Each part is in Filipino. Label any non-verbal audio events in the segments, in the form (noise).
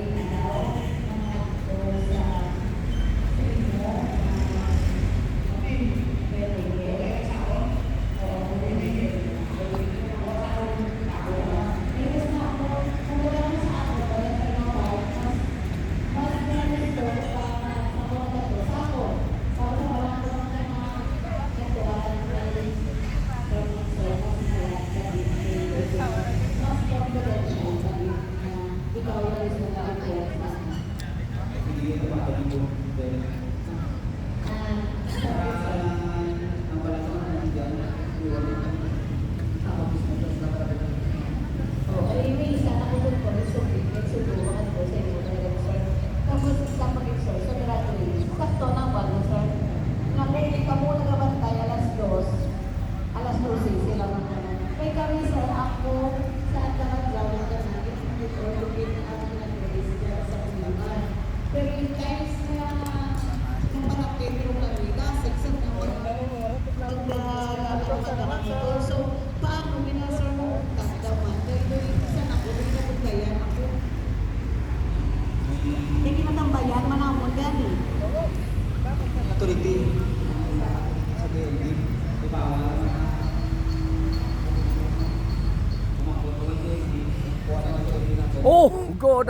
Amen.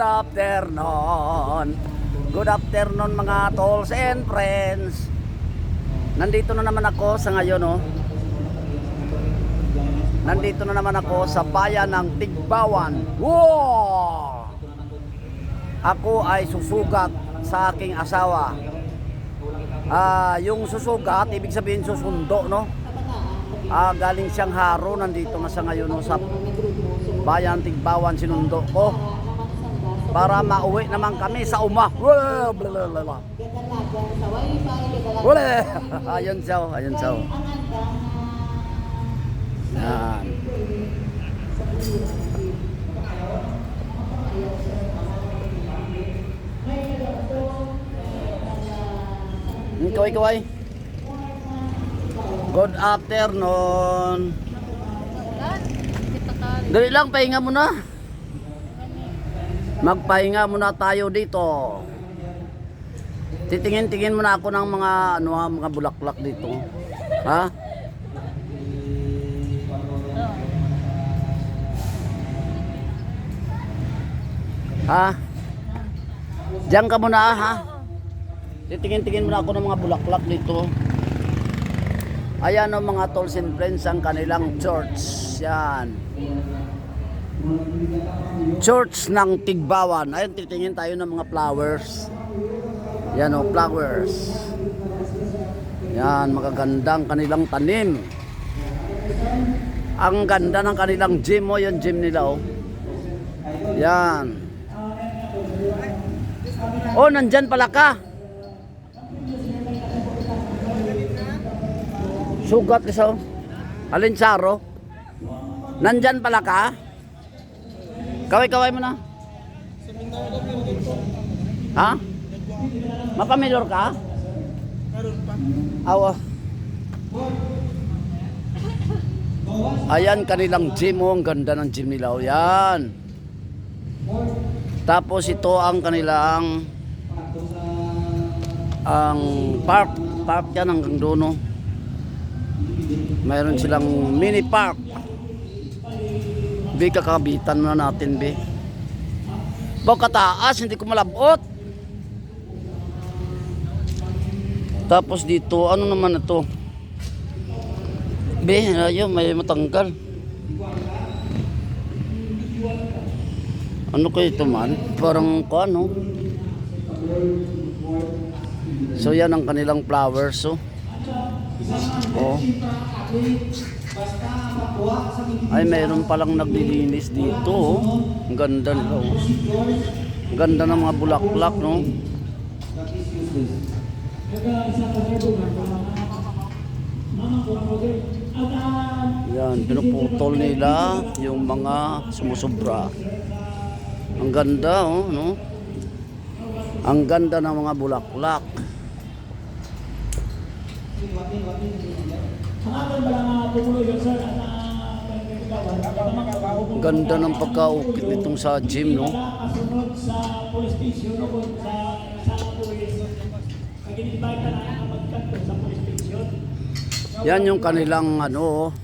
Good afternoon. Good afternoon mga tolls and friends. Nandito na naman ako sa ngayon, oh. Nandito na naman ako sa bayan ng Tigbawan. Wow! Ako ay susugat sa aking asawa. Ah, yung susugat, ibig sabihin susundo, no? Ah, galing siyang haro, nandito na sa ngayon no, sa bayan Tigbawan sinundo ko para mauwi naman kami sa uma. Wala. (laughs) Ayun siya, ayun siya. na Yan. Ikaw, ikaw ay. Good afternoon. Dali lang, pahinga muna. Magpahinga muna tayo dito. Titingin-tingin muna ako ng mga ano mga bulaklak dito. Ha? Ha? Diyan ka muna ha? Titingin-tingin muna ako ng mga bulaklak dito. Ayan o mga tolls and friends ang kanilang church. Yan. Church ng Tigbawan. Ayun, titingin tayo ng mga flowers. Yan o, flowers. Yan, magagandang kanilang tanim. Ang ganda ng kanilang gym o, yung gym nila o. Yan. Oh, nandyan pala ka. Sugat ka sa Alinsaro. Nandyan pala ka. Kaway-kaway mo na. Ha? Mapamilor ka? Awa. Ayan kanilang gym oh. Ang ganda ng gym nila. Oh, yan. Tapos ito ang kanilang ang park. Park yan hanggang doon. oh. Mayroon silang mini park. Be, kakabitan na natin, be. Baw kataas, hindi ko malabot. Tapos dito, ano naman ito? Be, ayun, may matanggal. Ano kayo ito man? Parang ko ano? So yan ang kanilang flowers, oh. Oh. Ay, mayroon palang naglilinis dito, oh. Ang ganda nila, oh. Ang ganda ng mga bulaklak, no? Yan, pinuputol nila yung mga sumusobra. Ang ganda, oh, no? Ang ganda ng mga bulaklak. Ganda ng pagkaukit nitong sa gym, no? Kasunod sa police station sa sa police. Pag in-invite na na magkanto sa police station. Yan yung kanilang ano,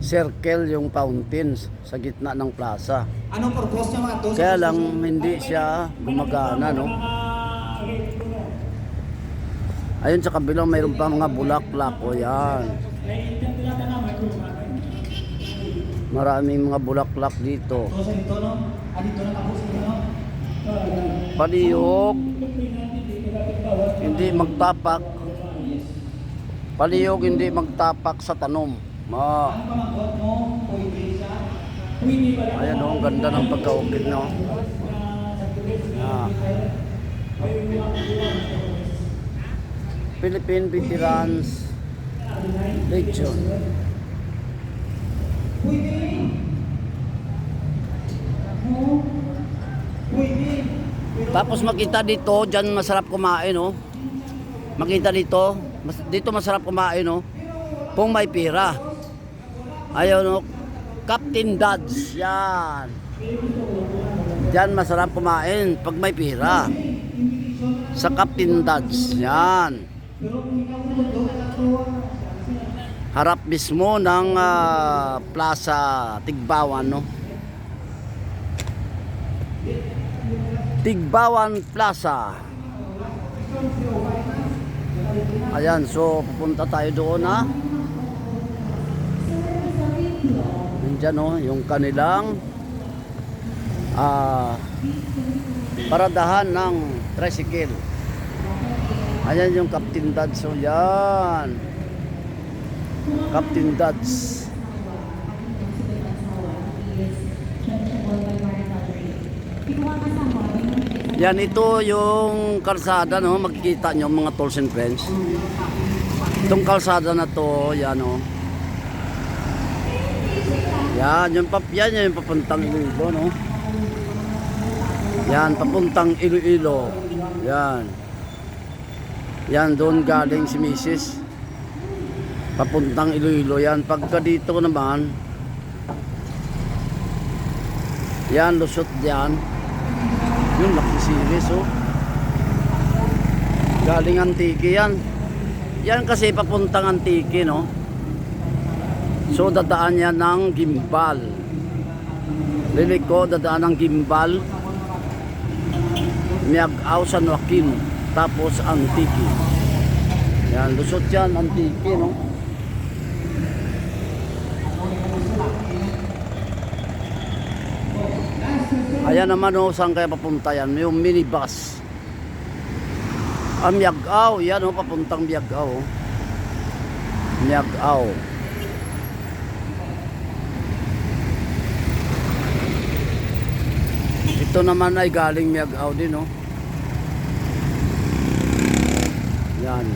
circle yung fountains sa gitna ng plaza. Anong purpose niya mga to? Kaya lang hindi siya gumagana, no? Ayun sa kabilang mayroon pa mga bulaklak o yan. Maraming mga bulaklak dito. Palihog, hindi magtapak. Palihog, hindi magtapak sa tanom. Ma, ayan o, ang ganda ng pagkaukit, no? Ah. Philippine Veterans Legion. Tapos makita dito, dyan masarap kumain, oh. Makita dito, mas, dito masarap kumain, oh. Kung may pira. Ayun, oh. Captain Dodge, yan. Diyan masarap kumain pag may pira. Sa Captain Dodge, yan. Harap mismo ng ah, Plaza Tigbawan, no? Tigbawan Plaza. Ayan, so pupunta tayo doon ha. Nandyan oh, yung kanilang ah, paradahan ng tricycle. Ayan yung Captain Dodge. So yan. Captain Dodge. Yan, ito yung kalsada, no? Makikita nyo mga tolls and friends. Itong kalsada na to, yan, no? Yan, yung, pap yan, yung papuntang Iloilo, no? Yan, papuntang Iloilo. Yan. Yan, doon galing si Mrs. Papuntang Iloilo. Yan, pagka dito naman, yan, lusot yan. Yung laki series, oh. Galing Antique yan. Yan kasi papuntang Antique, no? So, dadaan yan ng gimbal. Lilik ko, dadaan ng gimbal. Miagaw San Joaquin. Tapos Antique. Yan, lusot yan, Antique, no? Ayan naman oh, saan kaya papunta yan? Yung minibus. Ang Miagaw, yan oh, papuntang Miagaw. Miagaw. Ito naman ay galing Miagaw din oh. Yan.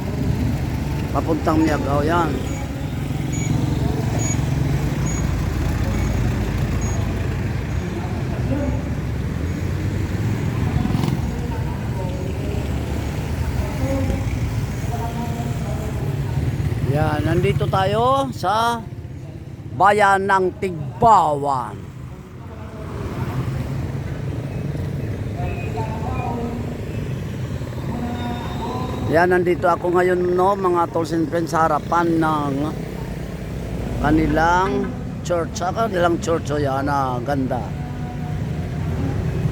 Papuntang Miagaw yan. Yan, nandito tayo sa bayan ng Tigbawan. Yan, nandito ako ngayon no, mga tolls and friends sa harapan ng kanilang church. Sa kanilang church, o yan, ah, ganda.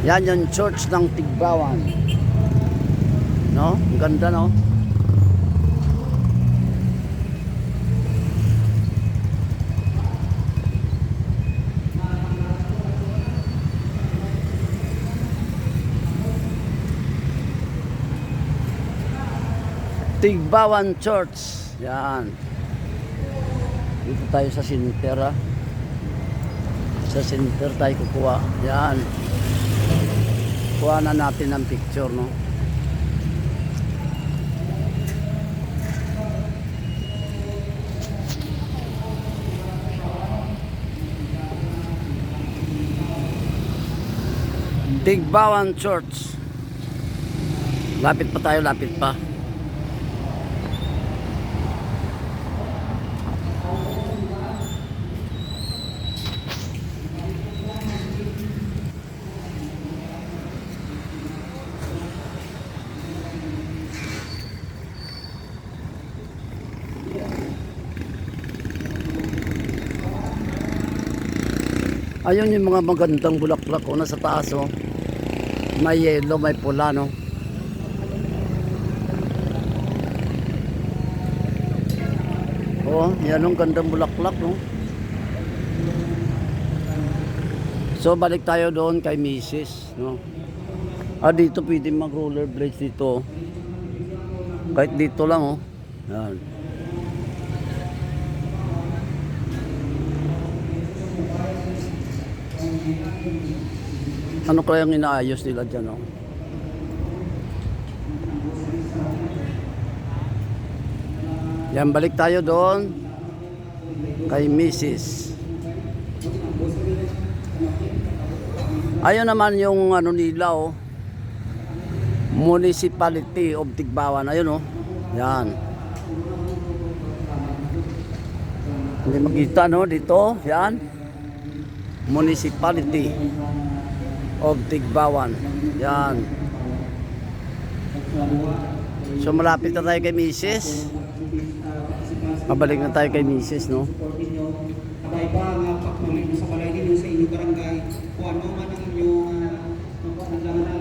Yan yung church ng Tigbawan. No? Ang ganda, no? Tigbawan Church. Yan. Dito tayo sa center ha. Sa center tayo kukuha. Yan. Kuha na natin ang picture no. Tigbawan Church. Lapit pa tayo, lapit pa. Ayun yung mga magandang bulaklak o nasa taas oh. May yellow, may pula no. Oh, yan ang gandang bulaklak no. So balik tayo doon kay Mrs. No? Ah, dito pwede mag rollerblades dito. oh. Kahit dito lang oh. Yan. Ano kaya ang inaayos nila dyan oh? Yan, balik tayo doon kay Mrs. Ayun naman yung ano nila oh. Municipality of Tigbawan. Ayun oh. Yan. Hindi makita no dito. Yan. Municipality of Tigbawan. Yan. So malapit na tayo kay Mrs. Mabalik na tayo kay Mrs. no. ninyo, iba nga pagtuloy sa balay ninyo sa inyong barangay, kung man ang inyong ang na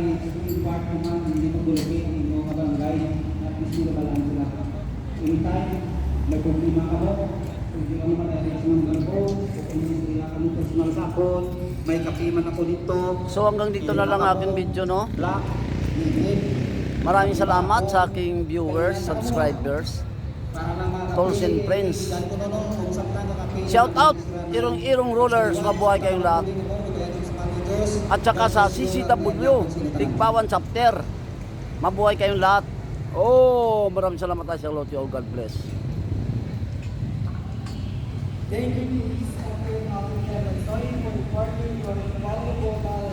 yung part naman, hindi pagdulogin inyong mga barangay, at gusto na balaan sila. Anytime, may problema ka mo, kung ka naman dahil sa mga garbo, kung hindi sakot, may kapiman ako dito, So hanggang dito na lang aking video no. black, limit, Maraming salamat sa aking viewers, subscribers. Tolls and friends. Shout out Irong-Irong Rollers, mabuhay kayong lahat. At saka sa CCW, Tigbawan Chapter. Mabuhay kayong lahat. Oh, maraming salamat tayo sa Lord. Oh, God bless. Thank you, Thank you.